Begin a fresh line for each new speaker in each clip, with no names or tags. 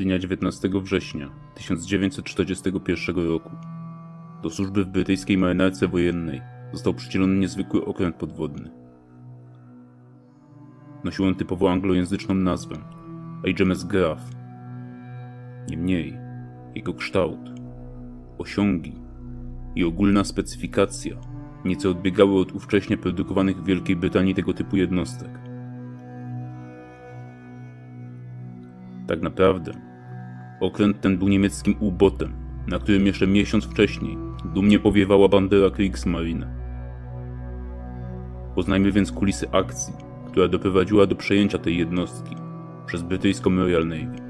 Dnia 19 września 1941 roku do służby w brytyjskiej marynarce wojennej został przydzielony niezwykły okręt podwodny. Nosił on typowo anglojęzyczną nazwę HMS Graf. Niemniej jego kształt, osiągi i ogólna specyfikacja nieco odbiegały od ówcześnie produkowanych w Wielkiej Brytanii tego typu jednostek. Tak naprawdę, okręt ten był niemieckim U-botem, na którym jeszcze miesiąc wcześniej dumnie powiewała bandera Kriegsmarine. Poznajmy więc kulisy akcji, która doprowadziła do przejęcia tej jednostki przez brytyjską Royal Navy.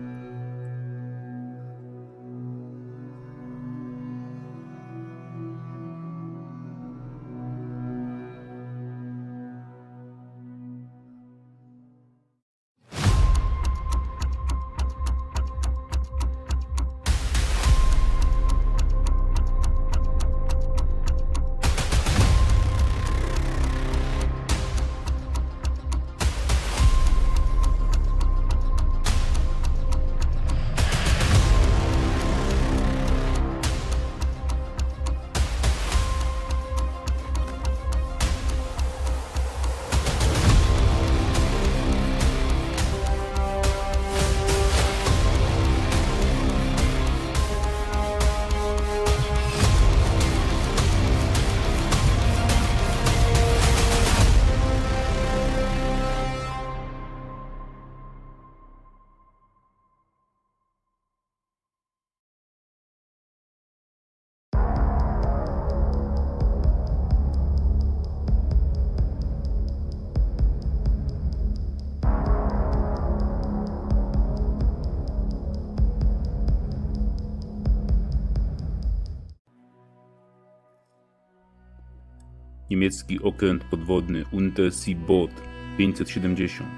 Niemiecki okręt podwodny Unterseeboot 570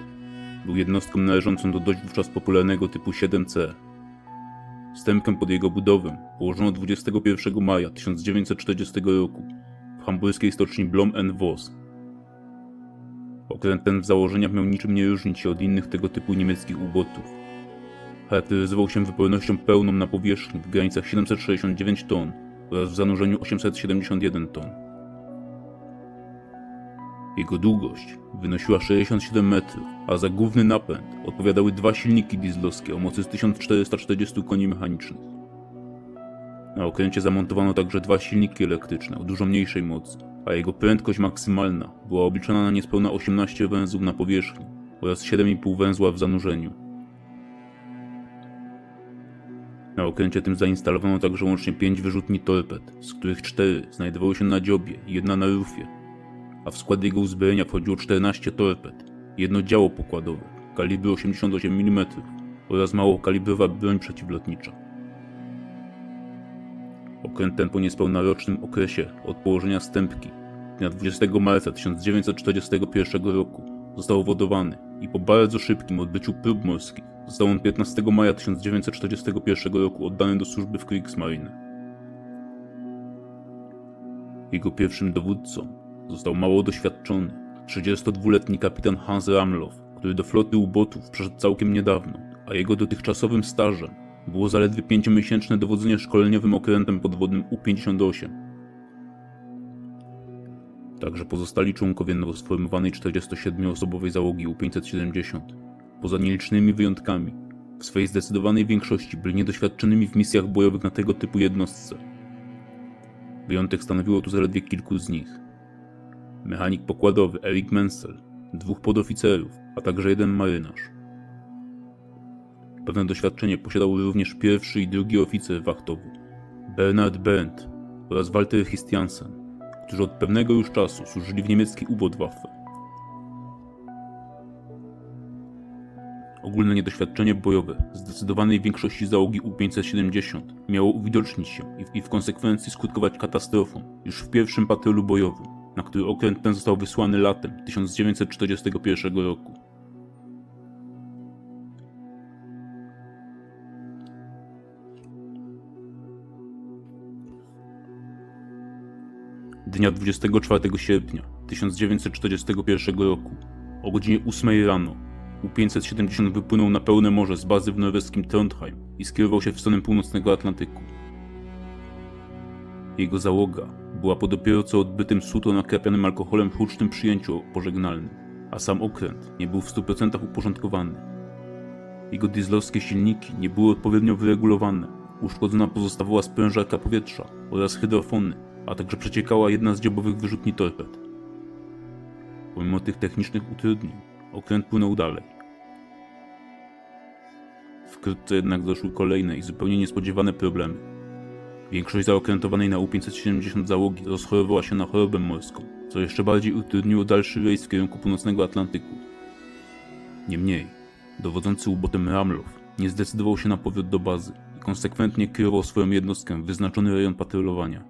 był jednostką należącą do dość wówczas popularnego typu 7C. Wstępem pod jego budowę położono 21 maja 1940 roku w hamburskiej stoczni Blom Voss. Okręt ten w założeniach miał niczym nie różnić się od innych tego typu niemieckich ubotów. Charakteryzował się wypornością pełną na powierzchni w granicach 769 ton oraz w zanurzeniu 871 ton. Jego długość wynosiła 67 metrów, a za główny napęd odpowiadały dwa silniki dieslowskie o mocy z 1440 koni mechanicznych. Na okręcie zamontowano także dwa silniki elektryczne o dużo mniejszej mocy, a jego prędkość maksymalna była obliczona na niespełna 18 węzłów na powierzchni oraz 7,5 węzła w zanurzeniu. Na okręcie tym zainstalowano także łącznie 5 wyrzutni torped, z których 4 znajdowały się na dziobie i jedna na rufie, a w skład jego uzbrojenia wchodziło 14 torped, jedno działo pokładowe kalibru 88 mm oraz małokalibrowa broń przeciwlotnicza. Okręt ten po niespełna rocznym okresie od położenia stępki dnia 20 marca 1941 roku został wodowany i po bardzo szybkim odbyciu prób morskich został on 15 maja 1941 roku oddany do służby w Kriegsmarine. Jego pierwszym dowódcą został mało doświadczony, 32-letni kapitan Hans Ramlow, który do floty ubotów przeszedł całkiem niedawno, a jego dotychczasowym stażem było zaledwie pięciomiesięczne dowodzenie szkoleniowym okrętem podwodnym U-58. Także pozostali członkowie nowo sformowanej 47-osobowej załogi U-570, poza nielicznymi wyjątkami, w swej zdecydowanej większości byli niedoświadczonymi w misjach bojowych na tego typu jednostce. Wyjątek stanowiło tu zaledwie kilku z nich mechanik pokładowy Erik Menzel, dwóch podoficerów, a także jeden marynarz. Pewne doświadczenie posiadał również pierwszy i drugi oficer wachtowy, Bernard Berndt oraz Walter Christiansen, którzy od pewnego już czasu służyli w niemieckiej U-Boot-Waffe. Ogólne niedoświadczenie bojowe zdecydowanej większości załogi U-570 miało uwidocznić się i w konsekwencji skutkować katastrofą już w pierwszym patrolu bojowym, na który okręt ten został wysłany latem 1941 roku. Dnia 24 sierpnia 1941 roku o godzinie 8 rano U-570 wypłynął na pełne morze z bazy w norweskim Trondheim i skierował się w stronę północnego Atlantyku. Jego załoga była po dopiero co odbytym sutro nakrapianym alkoholem hucznym przyjęciu pożegnalnym, a sam okręt nie był w 100% uporządkowany. Jego dieslowskie silniki nie były odpowiednio wyregulowane, uszkodzona pozostawała sprężarka powietrza oraz hydrofony, a także przeciekała jedna z dziobowych wyrzutni torped. Pomimo tych technicznych utrudnień, okręt płynął dalej. Wkrótce jednak doszły kolejne i zupełnie niespodziewane problemy. Większość zaokrętowanej na U-570 załogi rozchorowała się na chorobę morską, co jeszcze bardziej utrudniło dalszy rejs w kierunku północnego Atlantyku. Niemniej, dowodzący ubotem Ramlow nie zdecydował się na powrót do bazy i konsekwentnie kierował swoją jednostkę w wyznaczony rejon patrolowania.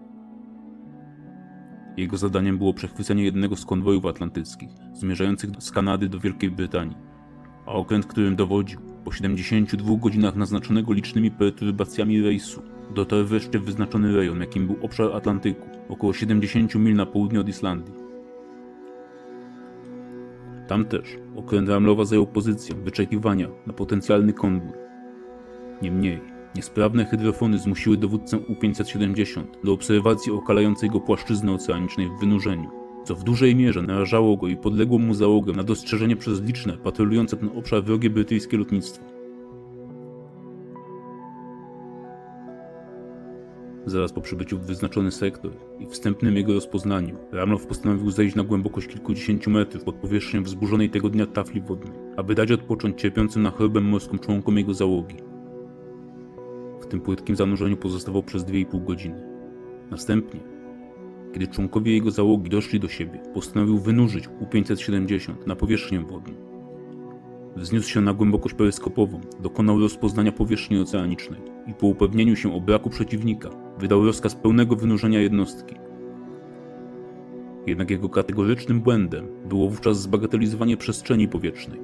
Jego zadaniem było przechwycenie jednego z konwojów atlantyckich zmierzających z Kanady do Wielkiej Brytanii, a okręt, którym dowodził, po 72 godzinach naznaczonego licznymi perturbacjami rejsu, dotarł wreszcie w wyznaczony rejon, jakim był obszar Atlantyku, około 70 mil na południe od Islandii. Tam też okręt Ramlowa zajął pozycję wyczekiwania na potencjalny konwój. Niemniej, niesprawne hydrofony zmusiły dowódcę U-570 do obserwacji okalającej go płaszczyzny oceanicznej w wynurzeniu, co w dużej mierze narażało go i podległą mu załogę na dostrzeżenie przez liczne, patrolujące ten obszar wrogie brytyjskie lotnictwo. Zaraz po przybyciu w wyznaczony sektor i wstępnym jego rozpoznaniu, Ramlow postanowił zejść na głębokość kilkudziesięciu metrów pod powierzchnią wzburzonej tego dnia tafli wodnej, aby dać odpocząć cierpiącym na chorobę morską członkom jego załogi. W tym płytkim zanurzeniu pozostawał przez 2,5 godziny. Następnie, kiedy członkowie jego załogi doszli do siebie, postanowił wynurzyć U-570 na powierzchnię wodną. Wzniósł się na głębokość peryskopową, dokonał rozpoznania powierzchni oceanicznej i po upewnieniu się o braku przeciwnika, wydał rozkaz pełnego wynurzenia jednostki. Jednak jego kategorycznym błędem było wówczas zbagatelizowanie przestrzeni powietrznej.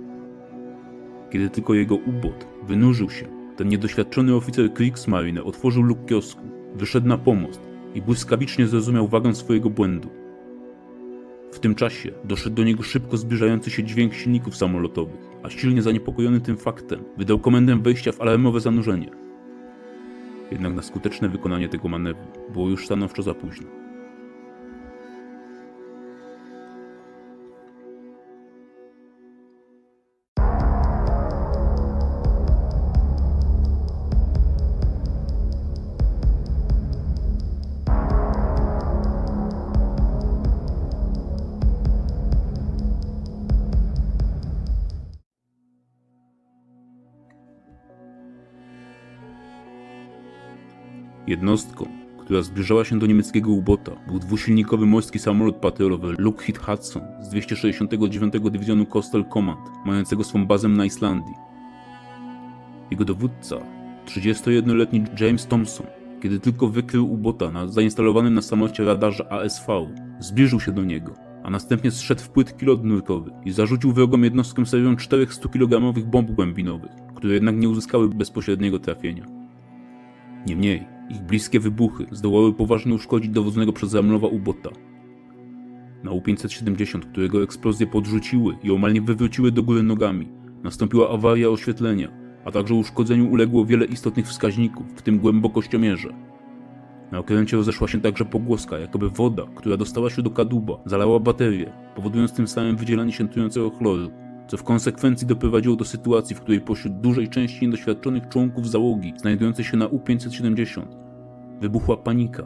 Kiedy tylko jego ubot wynurzył się, ten niedoświadczony oficer Kriegsmarine otworzył luk kiosku, wyszedł na pomost i błyskawicznie zrozumiał wagę swojego błędu. W tym czasie doszedł do niego szybko zbliżający się dźwięk silników samolotowych, a silnie zaniepokojony tym faktem wydał komendę wejścia w alarmowe zanurzenie. Jednak na skuteczne wykonanie tego manewru było już stanowczo za późno. Jednostką, która zbliżała się do niemieckiego ubota, był dwusilnikowy morski samolot patrolowy Lockheed Hudson z 269 Dywizjonu Coastal Command, mającego swą bazę na Islandii. Jego dowódca, 31-letni James Thompson, kiedy tylko wykrył ubota na zainstalowanym na samolocie radarze ASV, zbliżył się do niego, a następnie zszedł w płytki lód nurkowy i zarzucił wrogom jednostkę serią 400 kg bomb głębinowych, które jednak nie uzyskały bezpośredniego trafienia. Niemniej, ich bliskie wybuchy zdołały poważnie uszkodzić dowodzonego przez Ramlowa ubota. Na U-570, którego eksplozje podrzuciły i omal nie wywróciły do góry nogami, nastąpiła awaria oświetlenia, a także uszkodzeniu uległo wiele istotnych wskaźników, w tym głębokościomierze. Na okręcie rozeszła się także pogłoska, jakoby woda, która dostała się do kadłuba, zalała baterię, powodując tym samym wydzielanie się trującego chloru, co w konsekwencji doprowadziło do sytuacji, w której pośród dużej części niedoświadczonych członków załogi znajdującej się na U-570 wybuchła panika.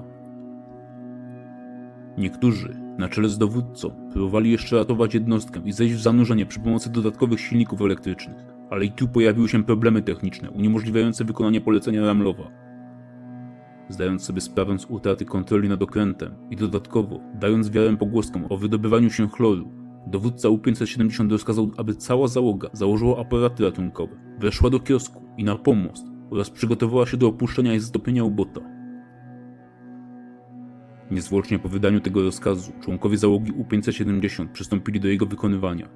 Niektórzy, na czele z dowódcą, próbowali jeszcze ratować jednostkę i zejść w zanurzenie przy pomocy dodatkowych silników elektrycznych, ale i tu pojawiły się problemy techniczne uniemożliwiające wykonanie polecenia Ramlowa. Zdając sobie sprawę z utraty kontroli nad okrętem i dodatkowo dając wiarę pogłoskom o wydobywaniu się chloru, Dowódca U-570 rozkazał, aby cała załoga założyła aparaty ratunkowe, weszła do kiosku i na pomost oraz przygotowała się do opuszczenia i zatopienia ubota. Niezwłocznie po wydaniu tego rozkazu członkowie załogi U-570 przystąpili do jego wykonywania.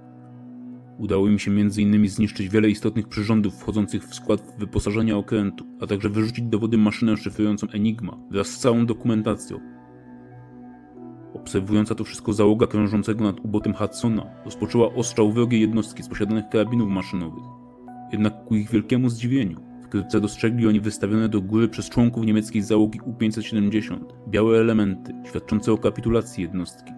Udało im się m.in. zniszczyć wiele istotnych przyrządów wchodzących w skład wyposażenia okrętu, a także wyrzucić dowody maszynę szyfrującą Enigma wraz z całą dokumentacją, Obserwująca to wszystko załoga krążącego nad ubotem Hudsona rozpoczęła ostrzał wrogiej jednostki z posiadanych karabinów maszynowych. Jednak ku ich wielkiemu zdziwieniu, wkrótce dostrzegli oni wystawione do góry przez członków niemieckiej załogi U-570 białe elementy świadczące o kapitulacji jednostki.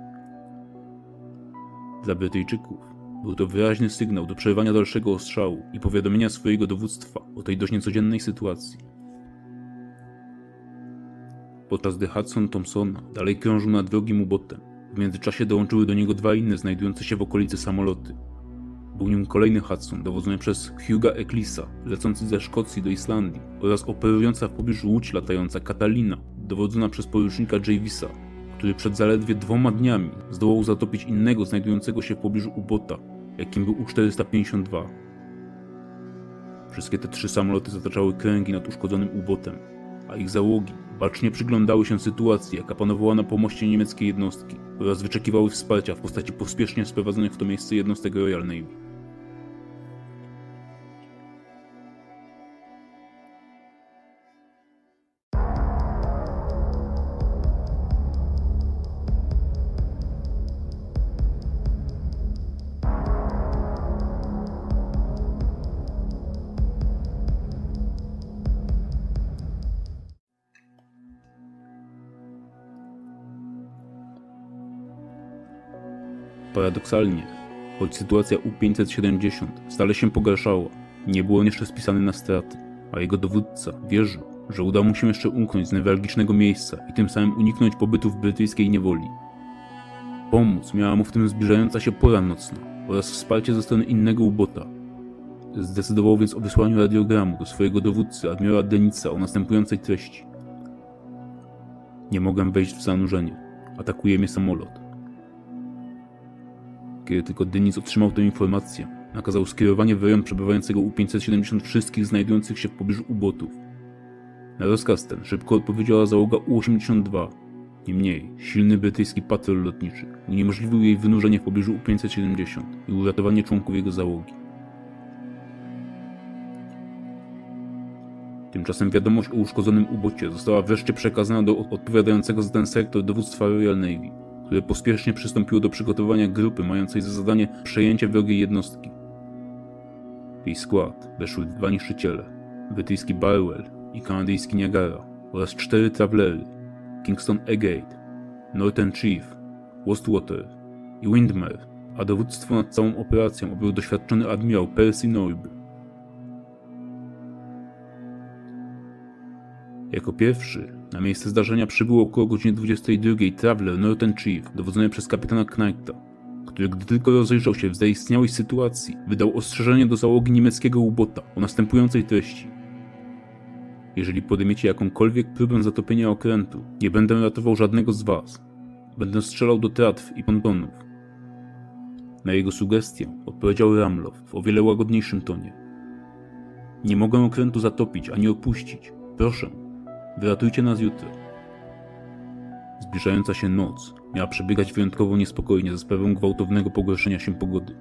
Dla Brytyjczyków był to wyraźny sygnał do przerwania dalszego ostrzału i powiadomienia swojego dowództwa o tej dość niecodziennej sytuacji. Podczas gdy Hudson Thompsona dalej krążył nad wrogim ubotem, w międzyczasie dołączyły do niego dwa inne znajdujące się w okolicy samoloty. Był nim kolejny Hudson dowodzony przez Hugh'a Ecclesa, lecący ze Szkocji do Islandii oraz operująca w pobliżu łódź latająca Catalina, dowodzona przez porucznika Javisa, który przed zaledwie dwoma dniami zdołał zatopić innego znajdującego się w pobliżu ubota, jakim był U-452. Wszystkie te trzy samoloty zataczały kręgi nad uszkodzonym ubotem, a ich załogi bacznie przyglądały się sytuacji, jaka panowała na pomoście niemieckiej jednostki oraz wyczekiwały wsparcia w postaci pospiesznie sprowadzonych w to miejsce jednostek Royal Navy. Paradoksalnie, choć sytuacja U-570 stale się pogarszała, nie był on jeszcze spisany na straty, a jego dowódca wierzył, że uda mu się jeszcze umknąć z newralgicznego miejsca i tym samym uniknąć pobytu w brytyjskiej niewoli. Pomóc miała mu w tym zbliżająca się pora nocna oraz wsparcie ze strony innego ubota. Zdecydował więc o wysłaniu radiogramu do swojego dowódcy, admirała Denica o następującej treści. Nie mogę wejść w zanurzenie. Atakuje mnie samolot. Kiedy tylko Denis otrzymał tę informację, nakazał skierowanie w rejon przebywającego U-570 wszystkich znajdujących się w pobliżu ubotów. Na rozkaz ten szybko odpowiedziała załoga U-82. Niemniej, silny brytyjski patrol lotniczy uniemożliwił jej wynurzenie w pobliżu U-570 i uratowanie członków jego załogi. Tymczasem wiadomość o uszkodzonym ubocie została wreszcie przekazana do odpowiadającego za ten sektor dowództwa Royal Navy które pospiesznie przystąpiło do przygotowania grupy mającej za zadanie przejęcie wrogiej jednostki. W jej skład weszły dwa niszczyciele, brytyjski Barwell i kanadyjski Niagara oraz cztery trawlery, Kingston Agate, Northern Chief, Westwater i Windmere, a dowództwo nad całą operacją objął doświadczony admirał Percy Norby. Jako pierwszy na miejsce zdarzenia przybył około godziny 22 Traveler Northern Chief, dowodzony przez kapitana Knighta, który gdy tylko rozejrzał się w zaistniałej sytuacji, wydał ostrzeżenie do załogi niemieckiego ubota o następującej treści. Jeżeli podejmiecie jakąkolwiek próbę zatopienia okrętu, nie będę ratował żadnego z was. Będę strzelał do tratw i pontonów. Na jego sugestię odpowiedział Ramlow w o wiele łagodniejszym tonie. Nie mogę okrętu zatopić ani opuścić. Proszę, Wyratujcie nas jutro. Zbliżająca się noc miała przebiegać wyjątkowo niespokojnie ze sprawą gwałtownego pogorszenia się pogody.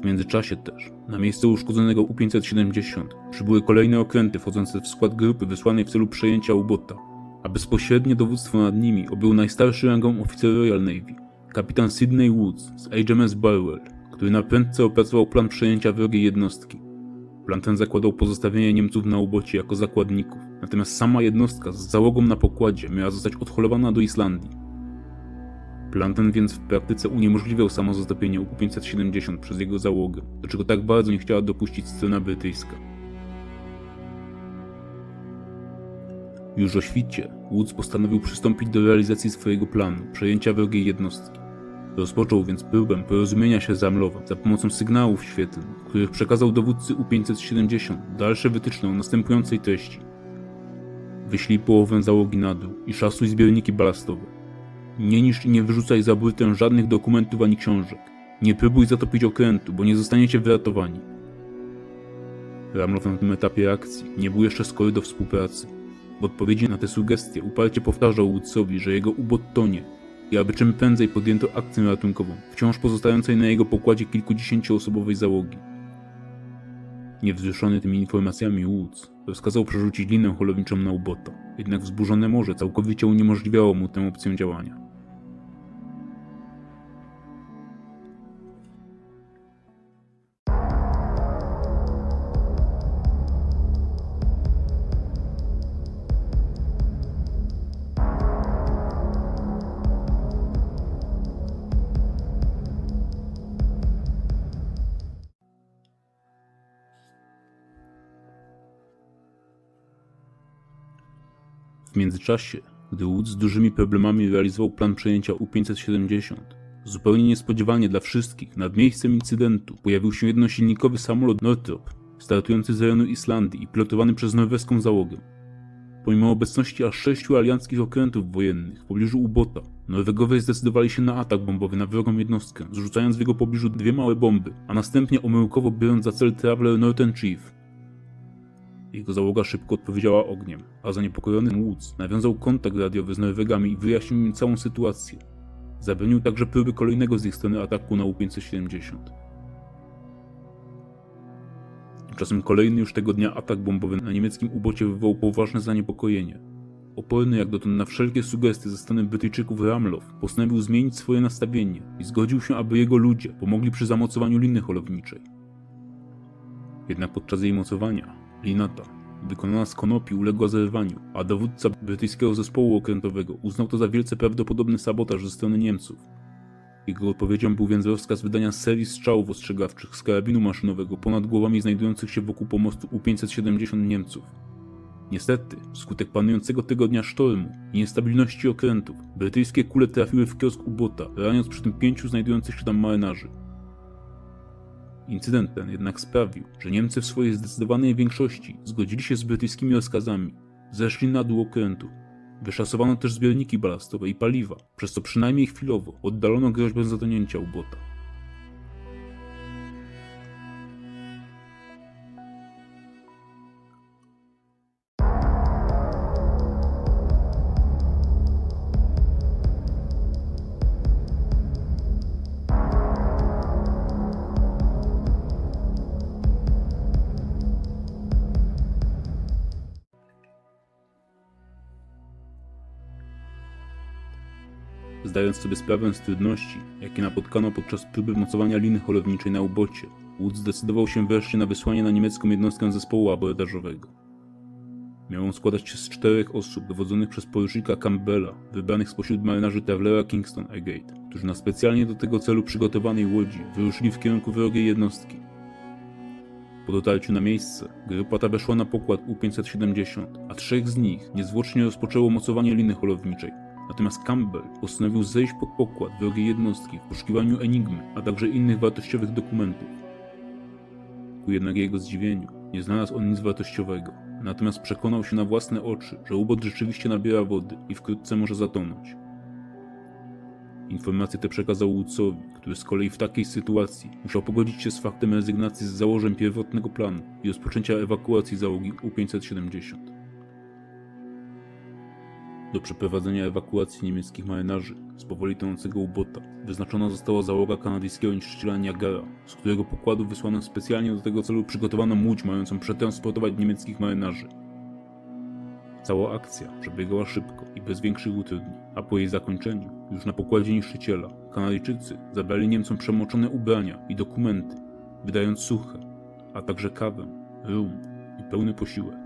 W międzyczasie też, na miejsce uszkodzonego U-570 przybyły kolejne okręty wchodzące w skład grupy wysłanej w celu przejęcia ubota, a bezpośrednie dowództwo nad nimi objął najstarszy rangą oficer Royal Navy, kapitan Sydney Woods z HMS Barwell, który na prędce opracował plan przejęcia wrogiej jednostki. Plan ten zakładał pozostawienie Niemców na ubocie jako zakładników, natomiast sama jednostka z załogą na pokładzie miała zostać odholowana do Islandii. Plan ten więc w praktyce uniemożliwiał samo zatopienie U-570 przez jego załogę, do czego tak bardzo nie chciała dopuścić strona brytyjska. Już o świcie Woods postanowił przystąpić do realizacji swojego planu przejęcia wrogiej jednostki. Rozpoczął więc próbę porozumienia się z Amlowem za pomocą sygnałów świetlnych, których przekazał dowódcy U-570 dalsze wytyczne o następującej treści. Wyślij połowę załogi na dół i szasuj zbiorniki balastowe. Nie niszcz i nie wyrzucaj za burtę żadnych dokumentów ani książek. Nie próbuj zatopić okrętu, bo nie zostaniecie wyratowani. Ramlow na tym etapie akcji nie był jeszcze skory do współpracy. W odpowiedzi na te sugestie uparcie powtarzał Woodsowi, że jego ubot tonie i aby czym prędzej podjęto akcję ratunkową, wciąż pozostającej na jego pokładzie kilkudziesięcioosobowej załogi. Niewzruszony tymi informacjami Woods rozkazał przerzucić linę holowniczą na ubota, jednak wzburzone morze całkowicie uniemożliwiało mu tę opcję działania. Międzyczasie, gdy Woods z dużymi problemami realizował plan przejęcia U-570, zupełnie niespodziewanie dla wszystkich nad miejscem incydentu pojawił się jednosilnikowy samolot Northrop, startujący z rejonu Islandii i pilotowany przez norweską załogę. Pomimo obecności aż sześciu alianckich okrętów wojennych w pobliżu Ubota, Norwegowie zdecydowali się na atak bombowy na wrogą jednostkę, zrzucając w jego pobliżu dwie małe bomby, a następnie omyłkowo biorąc za cel Traveler Northern Chief. Jego załoga szybko odpowiedziała ogniem, a zaniepokojony Woods nawiązał kontakt radiowy z Norwegami i wyjaśnił im całą sytuację. Zabronił także próby kolejnego z ich strony ataku na U-570. Tymczasem kolejny już tego dnia atak bombowy na niemieckim ubocie wywołał poważne zaniepokojenie. Oporny jak dotąd na wszelkie sugestie ze strony Brytyjczyków Ramlow postanowił zmienić swoje nastawienie i zgodził się, aby jego ludzie pomogli przy zamocowaniu liny holowniczej. Jednak podczas jej mocowania, linata, wykonana z konopi, uległa zerwaniu, a dowódca brytyjskiego zespołu okrętowego uznał to za wielce prawdopodobny sabotaż ze strony Niemców. Jego odpowiedzią był więc rozkaz wydania serii strzałów ostrzegawczych z karabinu maszynowego ponad głowami znajdujących się wokół pomostu U-570 Niemców. Niestety, wskutek panującego tego dnia sztormu i niestabilności okrętów, brytyjskie kule trafiły w kiosk ubota, raniąc przy tym pięciu znajdujących się tam marynarzy. Incydent ten jednak sprawił, że Niemcy w swojej zdecydowanej większości zgodzili się z brytyjskimi rozkazami, zeszli na dół okrętu. Wyszasowano też zbiorniki balastowe i paliwa, przez co przynajmniej chwilowo oddalono groźbę zatonięcia ubota. Zdając sobie sprawę z trudności, jakie napotkano podczas próby mocowania liny holowniczej na ubocie, Wood zdecydował się wreszcie na wysłanie na niemiecką jednostkę zespołu abordażowego. Miał on składać się z czterech osób dowodzonych przez porucznika Campbella, wybranych spośród marynarzy Travellera Kingston Agate, którzy na specjalnie do tego celu przygotowanej łodzi wyruszyli w kierunku wrogiej jednostki. Po dotarciu na miejsce, grupa ta weszła na pokład U-570, a trzech z nich niezwłocznie rozpoczęło mocowanie liny holowniczej, Natomiast Campbell postanowił zejść pod pokład wrogiej jednostki w poszukiwaniu enigmy, a także innych wartościowych dokumentów. Ku jednak jego zdziwieniu nie znalazł on nic wartościowego, natomiast przekonał się na własne oczy, że ubot rzeczywiście nabiera wody i wkrótce może zatonąć. Informacje te przekazał Woodsowi, który z kolei w takiej sytuacji musiał pogodzić się z faktem rezygnacji z założeń pierwotnego planu i rozpoczęcia ewakuacji załogi U-570. Do przeprowadzenia ewakuacji niemieckich marynarzy z powoli tonącego ubota wyznaczona została załoga kanadyjskiego niszczyciela Niagara, z którego pokładu wysłano specjalnie do tego celu przygotowaną łódź mającą przetransportować niemieckich marynarzy. Cała akcja przebiegała szybko i bez większych utrudnień, a po jej zakończeniu, już na pokładzie niszczyciela, Kanadyjczycy zabrali Niemcom przemoczone ubrania i dokumenty, wydając suche, a także kawę, rum i pełny posiłek.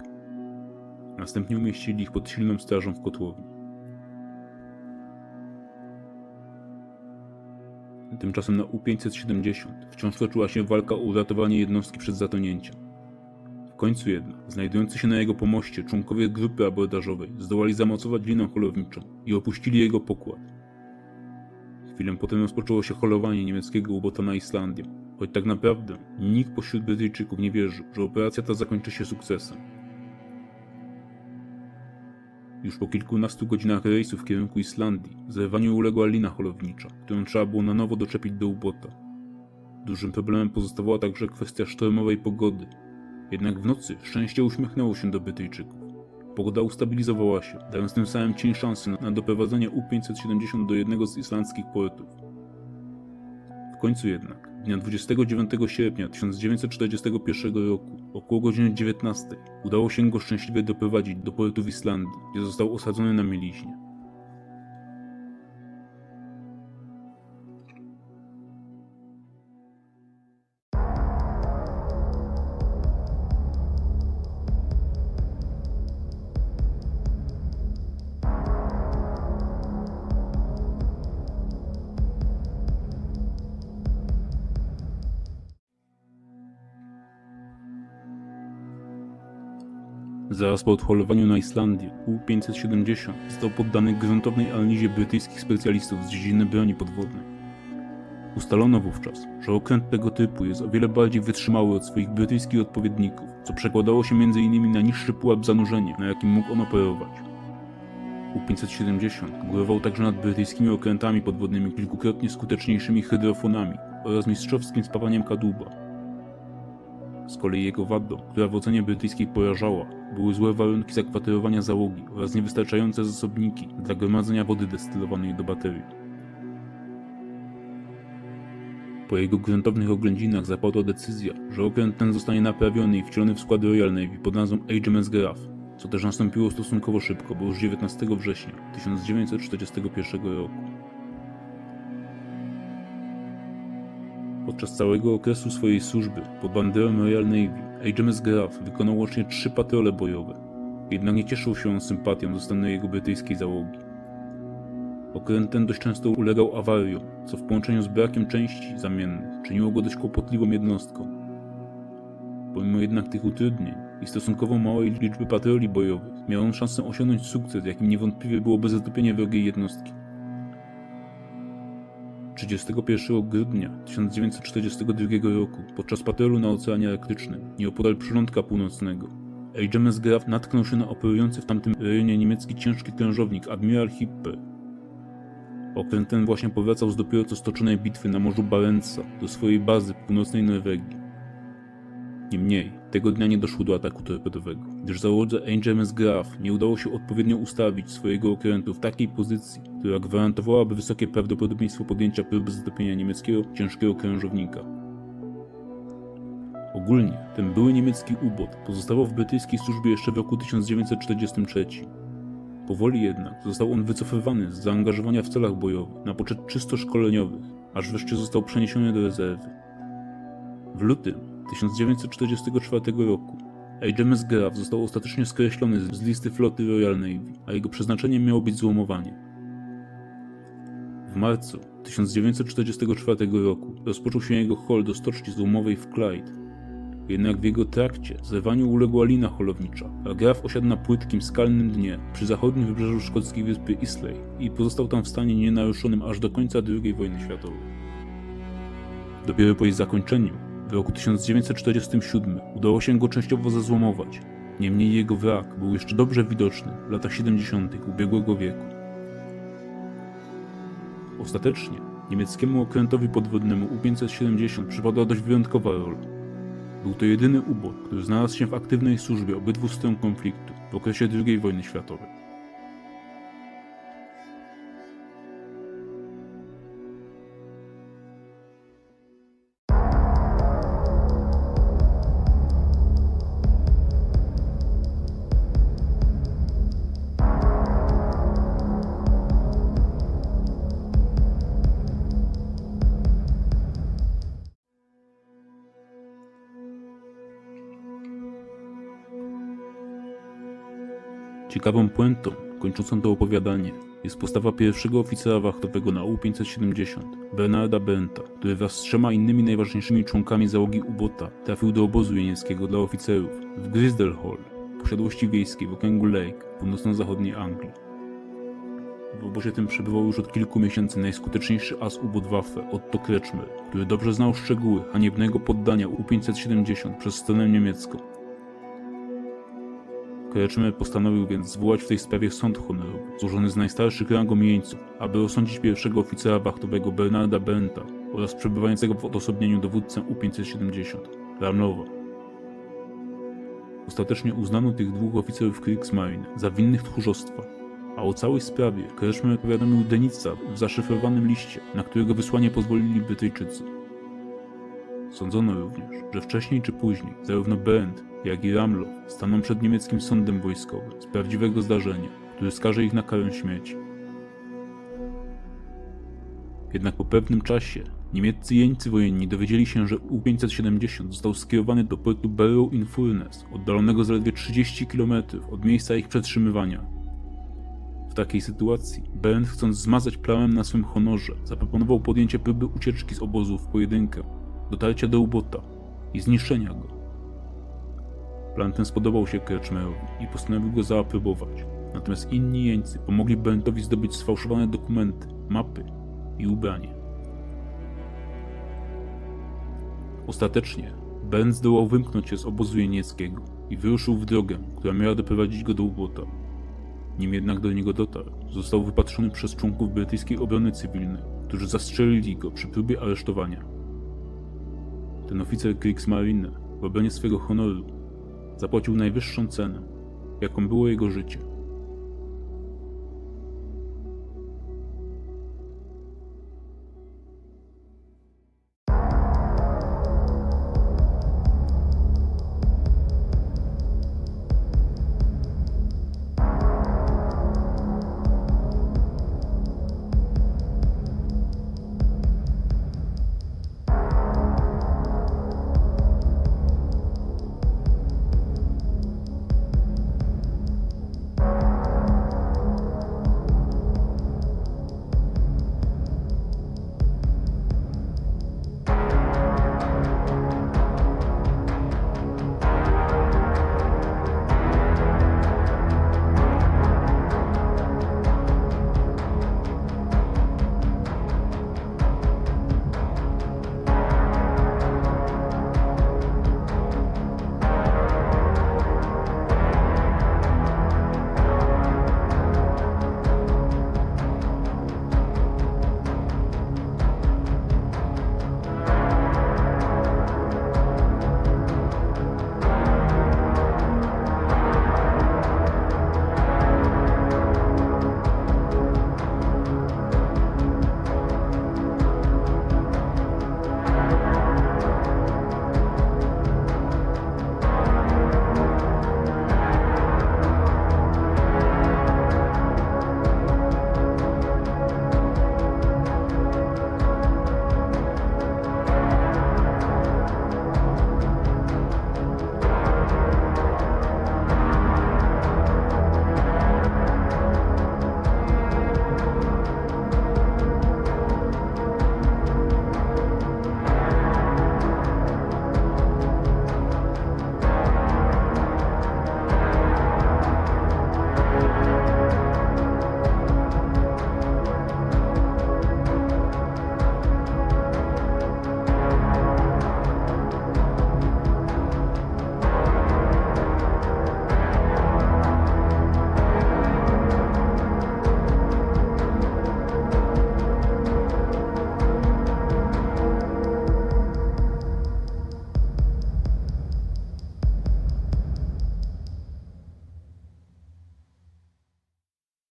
Następnie umieścili ich pod silną strażą w kotłowni. Tymczasem na U-570 wciąż toczyła się walka o uratowanie jednostki przed zatonięciem. W końcu jednak, znajdujący się na jego pomoście członkowie grupy abordażowej zdołali zamocować linę holowniczą i opuścili jego pokład. Chwilę potem rozpoczęło się holowanie niemieckiego ubota na Islandię, choć tak naprawdę nikt pośród Brytyjczyków nie wierzył, że operacja ta zakończy się sukcesem. Już po kilkunastu godzinach rejsu w kierunku Islandii zerwaniu uległa lina holownicza, którą trzeba było na nowo doczepić do ubota. Dużym problemem pozostawała także kwestia sztormowej pogody. Jednak w nocy szczęście uśmiechnęło się do Brytyjczyków. Pogoda ustabilizowała się, dając tym samym cień szansy na doprowadzenie U-570 do jednego z islandzkich portów. W końcu jednak, dnia 29 sierpnia 1941 roku, około godziny 19, udało się go szczęśliwie doprowadzić do portu w Islandii, gdzie został osadzony na mieliźnie. Zaraz po odholowaniu na Islandię U-570 został poddany gruntownej analizie brytyjskich specjalistów z dziedziny broni podwodnej. Ustalono wówczas, że okręt tego typu jest o wiele bardziej wytrzymały od swoich brytyjskich odpowiedników, co przekładało się m.in. na niższy pułap zanurzenia, na jakim mógł on operować. U-570 górował także nad brytyjskimi okrętami podwodnymi kilkukrotnie skuteczniejszymi hydrofonami oraz mistrzowskim spawaniem kadłuba. Z kolei jego wadą, która w ocenie brytyjskiej porażała, były złe warunki zakwaterowania załogi oraz niewystarczające zasobniki dla gromadzenia wody destylowanej do baterii. Po jego gruntownych oględzinach zapadła decyzja, że okręt ten zostanie naprawiony i wcielony w skład Royal Navy pod nazwą HMS Graf, co też nastąpiło stosunkowo szybko, bo już 19 września 1941 roku. Podczas całego okresu swojej służby pod banderą Royal Navy HMS Graf wykonał łącznie trzy patrole bojowe. Jednak nie cieszył się on sympatią ze strony jego brytyjskiej załogi. Okręt ten dość często ulegał awariom, co w połączeniu z brakiem części zamiennych czyniło go dość kłopotliwą jednostką. Pomimo jednak tych utrudnień i stosunkowo małej liczby patroli bojowych, miał on szansę osiągnąć sukces, jakim niewątpliwie byłoby zatopienie wrogiej jednostki. 31 grudnia 1942 roku, podczas patrolu na Oceanie Arktycznym, nieopodal przylądka północnego, HMS Graf natknął się na operujący w tamtym rejonie niemiecki ciężki krążownik Admiral Hipper. Okręt ten właśnie powracał z dopiero co stoczonej bitwy na Morzu Barentsa do swojej bazy w północnej Norwegii. Niemniej, tego dnia nie doszło do ataku torpedowego, gdyż załodze HMS Graf nie udało się odpowiednio ustawić swojego okrętu w takiej pozycji, która gwarantowałaby wysokie prawdopodobieństwo podjęcia próby zatopienia niemieckiego ciężkiego krążownika. Ogólnie, ten były niemiecki ubot pozostawał w brytyjskiej służbie jeszcze w roku 1943. Powoli jednak został on wycofywany z zaangażowania w celach bojowych na poczet czysto szkoleniowych, aż wreszcie został przeniesiony do rezerwy. W lutym 1944 roku HMS Graf został ostatecznie skreślony z listy floty Royal Navy, a jego przeznaczeniem miało być złomowanie. W marcu 1944 roku rozpoczął się jego hol do stoczni złomowej w Clyde. Jednak w jego trakcie zerwaniu uległa lina holownicza, a Graf osiadł na płytkim, skalnym dnie przy zachodnim wybrzeżu szkockiej wyspy Islay i pozostał tam w stanie nienaruszonym aż do końca II wojny światowej. Dopiero po jej zakończeniu, w roku 1947, udało się go częściowo zezłomować. Niemniej jego wrak był jeszcze dobrze widoczny w latach 70. ubiegłego wieku. Ostatecznie niemieckiemu okrętowi podwodnemu U-570 przypadła dość wyjątkowa rola. Był to jedyny ubot, który znalazł się w aktywnej służbie obydwu stron konfliktu w okresie II wojny światowej. Ciekawą puentą, kończącą to opowiadanie, jest postawa pierwszego oficera wachtowego na U-570, Bernarda Benta, który wraz z trzema innymi najważniejszymi członkami załogi ubota trafił do obozu jenieckiego dla oficerów w Grisdale Hall, posiadłości wiejskiej w okręgu Lake w północno-zachodniej Anglii. W obozie tym przebywał już od kilku miesięcy najskuteczniejszy as Ubodwaffe Otto Kretschmer, który dobrze znał szczegóły haniebnego poddania U-570 przez stronę niemiecką Kretschmer postanowił więc zwołać w tej sprawie sąd honorowy, złożony z najstarszych rangą jeńców, aby osądzić pierwszego oficera wachtowego Bernarda Benta oraz przebywającego w odosobnieniu dowódcę U-570, Ramlowa. Ostatecznie uznano tych dwóch oficerów Kriegsmarine za winnych tchórzostwa, a o całej sprawie Kretschmer powiadomił Denica w zaszyfrowanym liście, na którego wysłanie pozwolili Brytyjczycy. Sądzono również, że wcześniej czy później zarówno Bent, jak i Ramlow staną przed niemieckim sądem wojskowym z prawdziwego zdarzenia, który skaże ich na karę śmierci. Jednak po pewnym czasie niemieccy jeńcy wojenni dowiedzieli się, że U-570 został skierowany do portu Barrow in Furness, oddalonego zaledwie 30 km od miejsca ich przetrzymywania. W takiej sytuacji Bent, chcąc zmazać plamem na swym honorze, zaproponował podjęcie próby ucieczki z obozu w pojedynkę, dotarcia do ubota i zniszczenia go. Plan ten spodobał się Kretschmerowi i postanowił go zaaprobować. Natomiast inni jeńcy pomogli Bennettowi zdobyć sfałszowane dokumenty, mapy i ubranie. Ostatecznie Bennett zdołał wymknąć się z obozu jenieckiego i wyruszył w drogę, która miała doprowadzić go do ubłota. Nim jednak do niego dotarł, został wypatrzony przez członków brytyjskiej obrony cywilnej, którzy zastrzelili go przy próbie aresztowania. Ten oficer Kriegsmarine w obronie swego honoru zapłacił najwyższą cenę, jaką było jego życie.